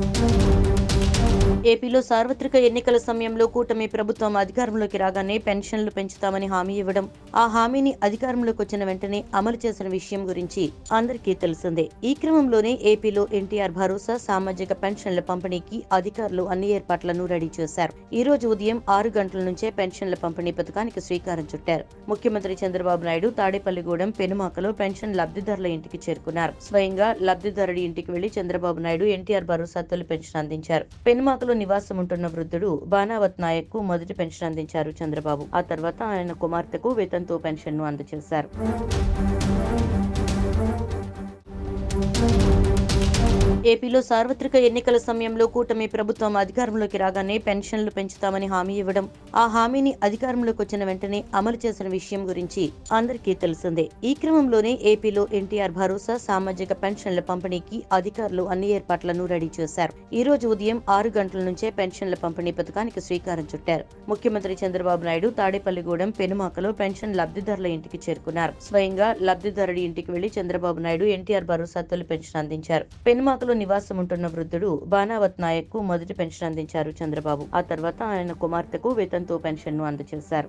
Thank you. ఏపీలో సార్వత్రిక ఎన్నికల సమయంలో కూటమి ప్రభుత్వం అధికారంలోకి రాగానే పెన్షన్లు పెంచుతామని హామీ ఇవ్వడం ఆ హామీని అధికారంలోకి వచ్చిన వెంటనే అమలు చేసిన విషయం గురించి అందరికీ తెలిసిందే. ఈ క్రమంలోనే ఏపీలో ఎన్టీఆర్ భరోసా సామాజిక పెన్షన్ల పంపిణీకి అధికారులు అన్ని ఏర్పాట్లను రెడీ చేశారు. ఈ రోజు ఉదయం ఆరు గంటల నుంచే పెన్షన్ల పంపిణీ పథకానికి శ్రీకారం చుట్టారు. ముఖ్యమంత్రి చంద్రబాబు నాయుడు తాడేపల్లిగూడెం పెనుమాకలో పెన్షన్ లబ్ధిదారుల ఇంటికి చేరుకున్నారు. స్వయంగా లబ్ధిదారుడి ఇంటికి వెళ్ళి చంద్రబాబు నాయుడు ఎన్టీఆర్ భరోసా తొలి పెన్షన్ అందించారు. పెనుమాకలో నివాసం ఉంటున్న వృద్ధుడు బానావత్ నాయక్కు మొదటి పెన్షన్ అందించారు చంద్రబాబు. ఆ తర్వాత ఆయన కుమార్తెకు వేతన్తో పెన్షన్ను అందజేశారు. ఏపీలో సార్వత్రిక ఎన్నికల సమయంలో కూటమి ప్రభుత్వం అధికారంలోకి రాగానే పెన్షన్లు పెంచుతామని హామీ ఇవ్వడం ఆ హామీని అధికారంలోకి వచ్చిన వెంటనే అమలు చేసిన విషయం గురించి అందరికీ తెలిసిందే. ఈ క్రమంలోనే ఏపీలో ఎన్టీఆర్ భరోసా సామాజిక పెన్షన్ల పంపిణీకి అధికారులు అన్ని ఏర్పాట్లను రెడీ చేశారు. ఈ రోజు ఉదయం ఆరు గంటల నుంచే పెన్షన్ల పంపిణీ పథకానికి శ్రీకారం చుట్టారు. ముఖ్యమంత్రి చంద్రబాబు నాయుడు తాడేపల్లిగూడెం పెనుమాకలో పెన్షన్ లబ్ధిదారుల ఇంటికి చేరుకున్నారు. స్వయంగా లబ్ధిదారుడి ఇంటికి వెళ్ళి చంద్రబాబు నాయుడు ఎన్టీఆర్ భరోసా తొలి పెన్షన్ అందించారు. పెనుమాకలో ఢిల్లీలో నివాసం ఉంటున్న వృద్ధుడు బానావత్ నాయక్కు మొదటి పెన్షన్ అందించారు చంద్రబాబు. ఆ తర్వాత ఆయన కుమార్తెకు వేతన్తో పెన్షన్ను అందజేశారు.